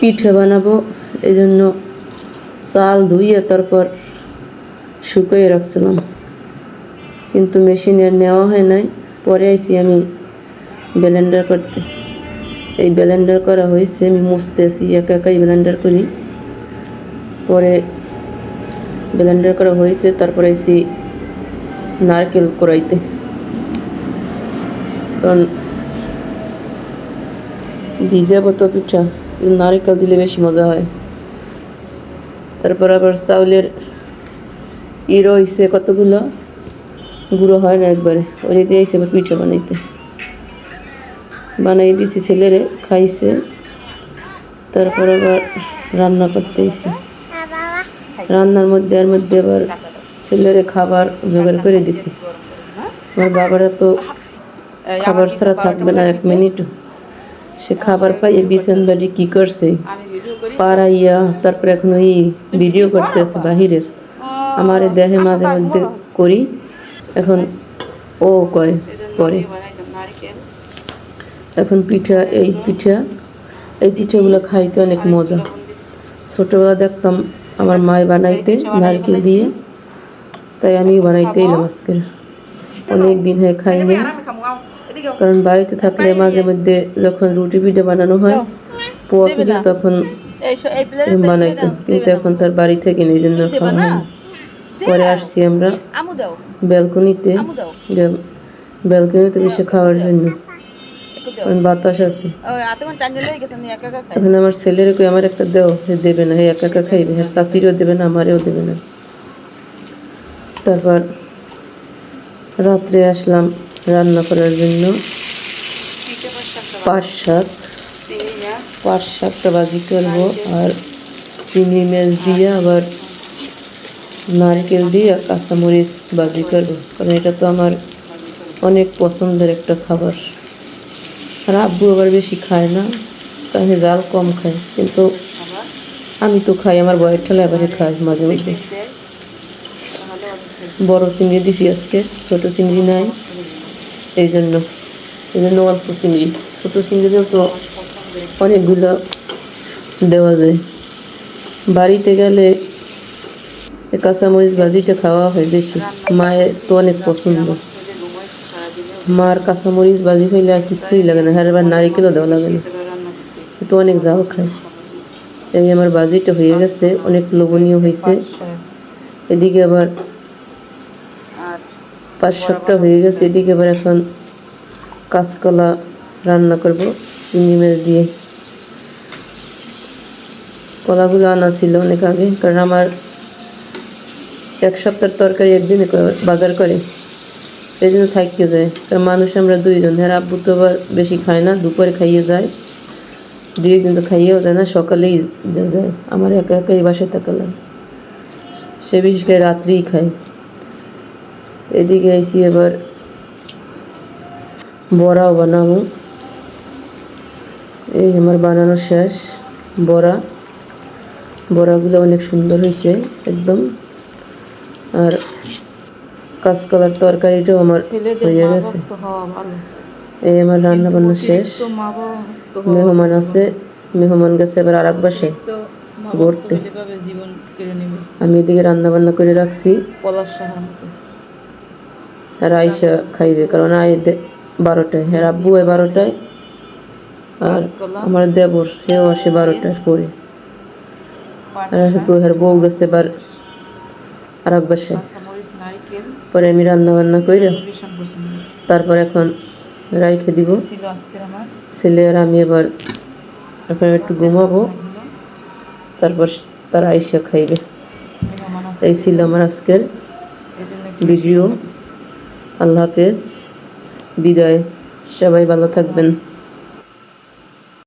পিঠে বানাবো। এই জন্য চাল ধুইয়ে তারপর শুকিয়ে রাখছিলাম। কিন্তু মেশিনে নেওয়া হয় নাই। পরে আইসি আমি ব্লেন্ডার করতে। এই ব্লেন্ডার করা হয়েছে, আমি মুছতে আসি একা একাই ব্লেন্ডার করি। পরে ব্লেন্ডার করা হয়েছে, তারপরে আইসি নারকেল করাইতে কারণ ভিজাবো তো পিঠা। নারকেল দিলে বেশি মজা হয়। তারপর আবার চাউলের ই রয়েছে কতগুলো? গুঁড়ো হয় না একবারে। ওরে দিয়েছে আবার পিঠা বানাইতে। বানাই দিছি ছেলেরে খাইছে। তারপর আবার রান্না করতে এসে রান্নার মধ্যে আর মধ্যে আবার ছেলেরে খাবার জোগাড় করে দিছি। আমার বাবারা তো খাবার ছাড়া থাকবে না এক মিনিটও। সে খাবার পাইয়ে বিছান বাড়ি কী করছে? পাড়াইয়া তারপরে এখন ওই ভিডিও করতে আছে বাহিরের। আমার দেহে মাঝে মধ্যে করি। এখন ও কয় করে এখন পিঠা, এই পিঠা, এই পিঠাগুলো খাইতে অনেক মজা। ছোটোবেলা দেখতাম আমার মায় বানাইতে নারকেল দিয়ে, তাই আমিও বানাইতে এলাম আজকের। অনেক দিন হয়ে খাইনি। কারণ বাড়িতে থাকলে মাঝে মধ্যে যখন রুটি পিঠা বানানো হয় পোয়া পিঠা তখন বানাইতো কিন্তু এখন তার বাড়ি থেকে জন্য খাওয়া হয় পরে আসছি আমরা ব্যালকনিতে। ব্যালকনিতে বসে খাওয়ার জন্য। কারণ বাতাস আছে। এখন আমার ছেলের কই আমার একটা দেও দেবে না একা একা খাইবে। আর শাশিরও দেবে না আমারও দেবে না। তারপর রাত্রে আসলাম। রান্না করার জন্য পাঁচ শাক পাঁচ শাকটা ভাজি করব আর চিংড়ি মাছ দিয়ে আবার নারকেল দিয়ে কাঁচামরিচ ভাজি করব। কারণ এটা তো আমার অনেক পছন্দের একটা খাবার। আর আব্বু আবার বেশি খায় না তাহলে জাল কম খায়। কিন্তু আমি তো খাই আমার বয়ের ঠেলা এবারে খাই মাঝে মধ্যে। বড় চিংড়ি দিছি আজকে ছোট চিংড়ি নাই। এই জন্য এই জন্য অল্প চিংড়ি। ছোট চিংড়ি দিয়েও তো অনেকগুলো দেওয়া যায়। বাড়িতে গেলে কাঁচামরিচ ভাজিটা খাওয়া হয় বেশি। মায়ের তো অনেক পছন্দ। মার কাঁচামরিচ ভাজি হইলে আর কিছুই লাগে না। হ্যাঁ এবার নারিকেলও দেওয়া লাগে না। তো অনেক জাল খায়। এই আমার বাজিটা হয়ে গেছে, অনেক লোভনীয় হয়েছে এদিকে আবার পাঁচ সাতটা হয়ে গেছে, এদিকে আবার এখন কাঁচকলা রান্না করব, চিংড়ি মাছ দিয়ে। কলাগুলো আনা ছিল অনেক আগে, কারণ আমার এক সপ্তাহের তরকারি একদিনে বাজার করে এই জন্য থাকতে যায়। কারণ মানুষ আমরা দুইজন হ্যাঁ আব্বু তো আবার বেশি খায় না, দুপুরে খাইয়ে যায়। দুই একদিন তো খাইয়েও যায় না, সকালেই যায়। আমার একা একাই বাসায় থাকালাম সে বিশেষ করে রাত্রেই খায়। এদিকে আইসি এবার বড়াও বানাবো। এই আমার বানানো শেষ বড়া। বড়াগুলো অনেক সুন্দর হয়েছে একদম। আর কাঁচকলার তরকারিটাও আমার হয়ে গেছে। এই আমার রান্না বান্না শেষ। মেহমান আছে মেহমান গেছে এবার আর এক বাসায় ঘুরতে। আমি এদিকে রান্না বান্না করে রাখছি। পলাশ আর আইসা খাইবে কারণ দে- বারোটায় আর আব্বু হয় বারোটায় আর আমার দেবর সেও আসে বারোটার পরে। আর বউ- গেছে এবার আর এক বাসায়। পরে আমি রান্না বান্না করে তারপর এখন রাইখে দিব। ছিল আর আমি এবার এখন একটু ঘুমাবো। তারপর তারা আইসা খাইবে। এই ছিল আমার আজকের ভিডিও। আল্লাহ হাফেজ। বিদায়। সবাই ভালো থাকবেন।